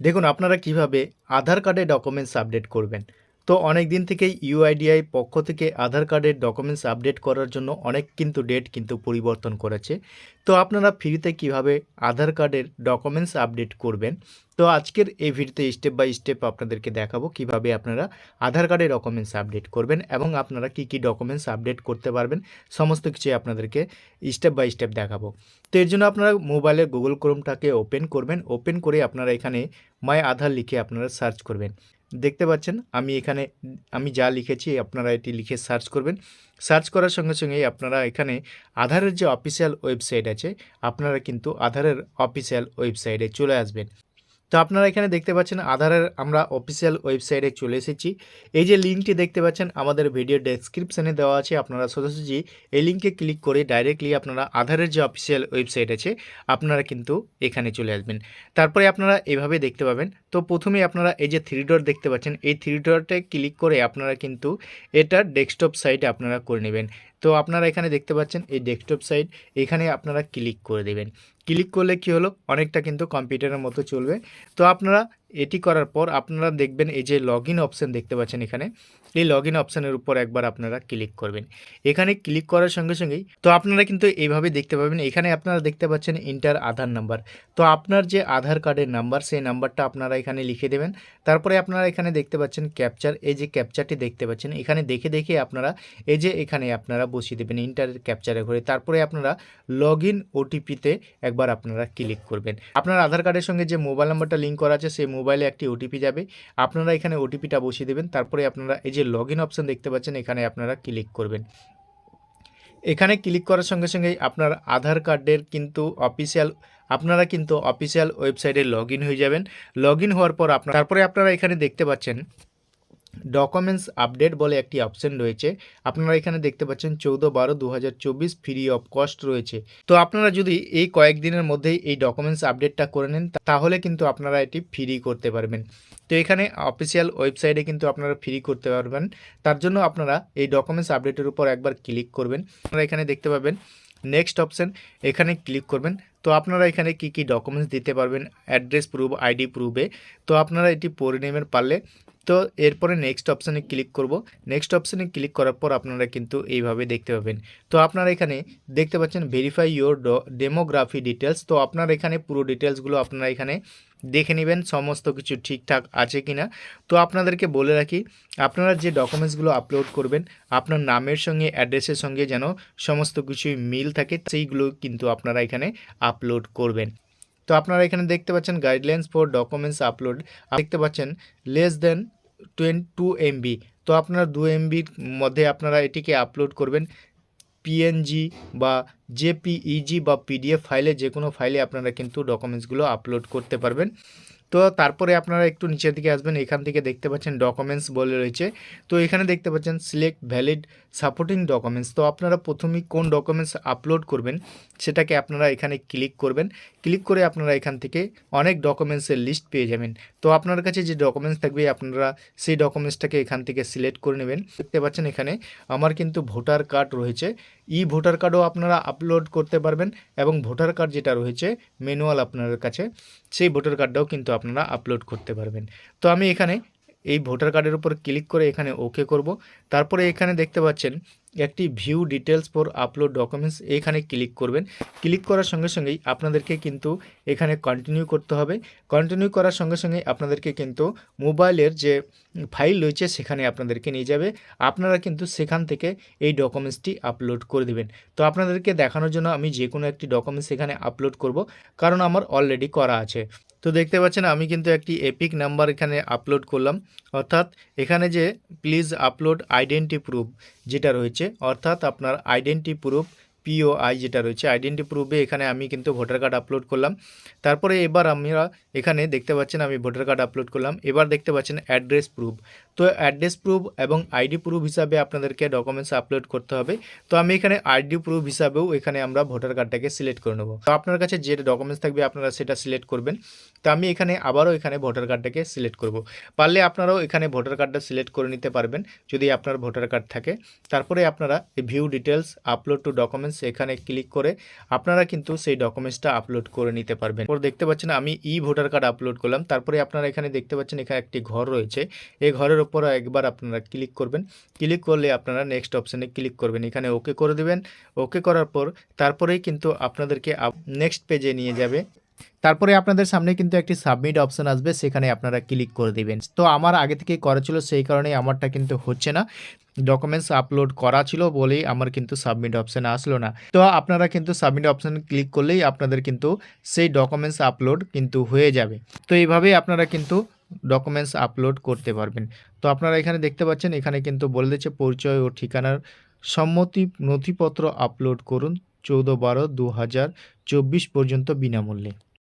দেখুন আপনারা কীভাবে আধার কার্ডে ডকুমেন্টস আপডেট করবেন। তো অনেক দিন থেকেই ইউআইডিআই পক্ষ থেকে আধার কার্ডের ডকুমেন্টস আপডেট করার জন্য অনেক কিন্তু ডেট কিন্তু পরিবর্তন করেছে। তো আপনারা ফ্রিতে কীভাবে আধার কার্ডের ডকুমেন্টস আপডেট করবেন? তো আজকের এই ভিডিওতে স্টেপ বাই স্টেপ আপনাদেরকে দেখাবো কীভাবে আপনারা আধার কার্ডের ডকুমেন্টস আপডেট করবেন এবং আপনারা কি কি ডকুমেন্টস আপডেট করতে পারবেন, সমস্ত কিছুই আপনাদেরকে স্টেপ বাই স্টেপ দেখাবো। তো এর জন্য আপনারা মোবাইলে গুগল ক্রোমটাকে ওপেন করবেন। ওপেন করে আপনারা এখানে মাই আধার লিখে আপনারা সার্চ করবেন। দেখতে পাচ্ছেন, আমি এখানে, আমি যা লিখেছি আপনারা এটি লিখে সার্চ করবেন। সার্চ করার সঙ্গে সঙ্গেই আপনারা এখানে আধারের যে অফিসিয়াল ওয়েবসাইট আছে, আপনারা কিন্তু আধারের অফিসিয়াল ওয়েবসাইটে চলে আসবেন। তো আপনারা এখানে দেখতে পাচ্ছেন আধারের আমরা অফিসিয়াল ওয়েবসাইটে চলে এসেছি। এই যে লিঙ্কটি দেখতে পাচ্ছেন, আমাদের ভিডিও ডেসক্রিপশানে দেওয়া আছে, আপনারা সোজাসুজি এই লিঙ্কে ক্লিক করে ডাইরেক্টলি আপনারা আধারের যে অফিসিয়াল ওয়েবসাইট আছে, আপনারা কিন্তু এখানে চলে আসবেন। তারপরে আপনারা এভাবে দেখতে পাবেন। তো প্রথমে আপনারা এই যে থ্রি ডট দেখতে পাচ্ছেন, এই থ্রি ডটে ক্লিক করে আপনারা কিন্তু এটা ডেস্কটপ সাইটে আপনারা করে নেবেন। তো আপনারা এখানে দেখতে পাচ্ছেন এই ডেস্কটপ সাইড এখানে আপনারা ক্লিক করে দেবেন। ক্লিক করলে কি হলো? অনেকটা কিন্তু কম্পিউটারের মতো চলবে। তো আপনারা এটি করার পর আপনারা দেখবেন এই যে লগ ইন অপশান দেখতে পাচ্ছেন এখানে। এই লগ ইন অপশানের উপর একবার আপনারা ক্লিক করবেন। এখানে ক্লিক করার সঙ্গে সঙ্গেই তো আপনারা কিন্তু এইভাবে দেখতে পাবেন। এখানে আপনারা দেখতে পাচ্ছেন ইন্টার আধার নাম্বার তো আপনার যে আধার কার্ডের নাম্বার সেই নাম্বারটা আপনারা এখানে লিখে দেবেন। তারপরে আপনারা এখানে দেখতে পাচ্ছেন ক্যাপচার এই যে ক্যাপচারটি দেখতে পাচ্ছেন, এখানে দেখে দেখে আপনারা এই যে এখানে আপনারা বসিয়ে দেবেন ইন্টার ক্যাপচারে করে তারপরে আপনারা লগ ইন ওটিপিতে একবার আপনারা ক্লিক করবেন। আপনার আধার কার্ডের সঙ্গে যে মোবাইল নাম্বারটা লিঙ্ক করা আছে, সেই মোবাইলে একটি ওটিপি যাবে। আপনারা এখানে ওটিপিটা বসিয়ে দেবেন। তারপরে আপনারা এই যে লগ ইন অপশান দেখতে পাচ্ছেন, এখানে আপনারা ক্লিক করবেন। এখানে ক্লিক করার সঙ্গে সঙ্গেই আপনার আধার কার্ডের কিন্তু অফিসিয়াল আপনারা কিন্তু অফিসিয়াল ওয়েবসাইটে লগ হয়ে যাবেন। লগ হওয়ার পর আপনার, তারপরে আপনারা এখানে দেখতে পাচ্ছেন ডকুমেন্টস আপডেট বলে একটি অপশন রয়েছে। আপনারা এখানে দেখতে পাচ্ছেন চৌদ্দ বারো দু ফ্রি অফ কস্ট রয়েছে। তো আপনারা যদি এই কয়েকদিনের মধ্যেই এই ডকুমেন্টস আপডেটটা করে নেন তাহলে কিন্তু আপনারা এটি ফ্রি করতে পারবেন। তো এখানে অফিসিয়াল ওয়েবসাইটে কিন্তু আপনারা ফ্রি করতে পারবেন। তার জন্য আপনারা এই ডকুমেন্টস আপডেটের উপর একবার ক্লিক করবেন। আপনারা এখানে দেখতে পাবেন নেক্সট অপশান এখানে ক্লিক করবেন। তো আপনারা এখানে কি কি ডকুমেন্টস দিতে পারবেন? অ্যাড্রেস প্রুফ আইডি প্রুফে তো আপনারা এটি পড়ে নেবেন পারলে। তো এরপরে নেক্সট অপশানে ক্লিক করব। নেক্সট অপশানে ক্লিক করার পর আপনারা কিন্তু এইভাবে দেখতে পাবেন। তো আপনারা এখানে দেখতে পাচ্ছেন ভেরিফাই ইয়োর ডেমোগ্রাফি ডিটেলস তো আপনার এখানে পুরো ডিটেলসগুলো আপনারা এখানে দেখে নেবেন সমস্ত কিছু ঠিকঠাক আছে কি না তো আপনাদেরকে বলে রাখি, আপনারা যে ডকুমেন্টসগুলো আপলোড করবেন, আপনার নামের সঙ্গে অ্যাড্রেসের সঙ্গে যেন সমস্ত কিছুই মিল থাকে, সেইগুলো কিন্তু আপনারা এখানে আপলোড করবেন। তো আপনারা এখানে দেখতে পাচ্ছেন গাইডলাইন্স ফর ডকুমেন্টস আপলোড দেখতে পাচ্ছেন less than twenty two MB তো আপনারা দু এমবির মধ্যে আপনারা এটিকে আপলোড করবেন পিএনজি বা জেপিইজি বা পিডিএফ ফাইলে যে কোনো ফাইলে আপনারা কিন্তু ডকুমেন্টসগুলো আপলোড করতে পারবেন। তো তারপরে আপনারা একটু নিচের দিকে আসবেন, এখান থেকে দেখতে পাচ্ছেন ডকুমেন্টস বলে রয়েছে। তো এখানে দেখতে পাচ্ছেন সিলেক্ট ভ্যালিড সাপোর্টিং ডকুমেন্টস তো আপনারা প্রথমেই কোন ডকুমেন্টস আপলোড করবেন, সেটাকে আপনারা এখানে ক্লিক করবেন। ক্লিক করে আপনারা এখান থেকে অনেক ডকুমেন্টসের লিস্ট পেয়ে যাবেন। তো আপনার কাছে যে ডকুমেন্টস থাকবে, আপনারা সেই ডকুমেন্টসটাকে এখান থেকে সিলেক্ট করে নেবেন। দেখতে পাচ্ছেন এখানে আমার কিন্তু ভোটার কার্ড রয়েছে। ই ভোটার কার্ডও আপনারা আপলোড করতে পারবেন এবং ভোটার কার্ড যেটা রয়েছে ম্যানুয়াল আপনার কাছে, সেই ভোটার কার্ডটাও কিন্তু আপনারা আপলোড করতে পারবেন। তো আমি এখানে এই ভোটার কার্ডের উপর ক্লিক করে এখানে ওকে করব। তারপরে এখানে দেখতে পাচ্ছেন একটি view details for upload documents এখানে ক্লিক করবেন। ক্লিক করার সঙ্গে সঙ্গেই আপনাদেরকে কিন্তু এখানে কন্টিনিউ করতে হবে। কন্টিনিউ করার সঙ্গে সঙ্গে আপনাদেরকে কিন্তু মোবাইলের যে ফাইল রয়েছে, সেখানে আপনাদেরকে নিয়ে যাবে। আপনারা কিন্তু সেখান থেকে এই ডকুমেন্টসটি আপলোড করে দেবেন। তো আপনাদেরকে দেখানোর জন্য আমি যে কোনো একটি ডকুমেন্টস এখানে আপলোড করব, কারণ আমার অলরেডি করা আছে। তো দেখতে পাচ্ছেন, আমি কিন্তু একটি এপিক নাম্বার এখানে আপলোড করলাম। অর্থাৎ এখানে যে প্লিজ আপলোড আইডেন্টি প্রুফ যেটা রয়েছে, অর্থাৎ আপনার আইডেন্টি প্রুফ পিওআই যেটা রয়েছে আইডেন্টি প্রুফে এখানে আমি কিন্তু ভোটার কার্ড আপলোড করলাম। তারপরে এবার আমরা এখানে দেখতে পাচ্ছেন আমি ভোটার কার্ড আপলোড করলাম। এবার দেখতে পাচ্ছেন অ্যাড্রেস প্রুফ তো অ্যাড্রেস প্রুফ এবং আইডি প্রুফ হিসাবে আপনাদেরকে ডকুমেন্টস আপলোড করতে হবে। তো আমি এখানে আইডি প্রুফ হিসাবেও এখানে আমরা ভোটার কার্ডটাকে সিলেক্ট করে নেব। তো আপনার কাছে যে ডকুমেন্টস থাকবে আপনারা সেটা সিলেক্ট করবেন। তো আমি এখানে আবারও এখানে ভোটার কার্ডটাকে সিলেক্ট করব। পারলে আপনারাও এখানে ভোটার কার্ডটা সিলেক্ট করে নিতে পারবেন, যদি আপনার ভোটার কার্ড থাকে। তারপরে আপনারা view details upload to documents এখানে ক্লিক করে আপনারা কিন্তু সেই ডকুমেন্টসটা আপলোড করে নিতে পারবেন। পর দেখতে পাচ্ছেন আমি ই ভোটার কার্ড আপলোড করলাম। তারপরে আপনারা এখানে দেখতে পাচ্ছেন এখানে একটি ঘর রয়েছে। এই ঘরের ওপর একবার আপনারা ক্লিক করবেন। ক্লিক করলে আপনারা নেক্সট অপশানে ক্লিক করবেন। এখানে ওকে করে দেবেন। ওকে করার পর তারপরেই কিন্তু আপনাদেরকে নেক্সট পেজে নিয়ে যাবে। তারপরে আপনাদের সামনে কিন্তু একটি সাবমিট অপশন আসবে। সেখানে আপনারা ক্লিক করে দিবেন। তো আমার আগে থেকেই করা ছিল, সেই কারণে আমারটা কিন্তু হচ্ছে না। ডকুমেন্টস আপলোড করা ছিল বলেই আমার কিন্তু সাবমিট অপশান আসলো না। তো আপনারা কিন্তু সাবমিট অপশান ক্লিক করলেই আপনাদের কিন্তু সেই ডকুমেন্টস আপলোড কিন্তু হয়ে যাবে। তো এইভাবেই আপনারা কিন্তু ডকুমেন্টস আপলোড করতে পারবেন। তো আপনারা এখানে দেখতে পাচ্ছেন, এখানে কিন্তু বলে দিচ্ছে পরিচয় ও ঠিকানার সম্মতি নথিপত্র আপলোড করুন। চৌদ্দ বারো দু পর্যন্ত বিনামূল্যে।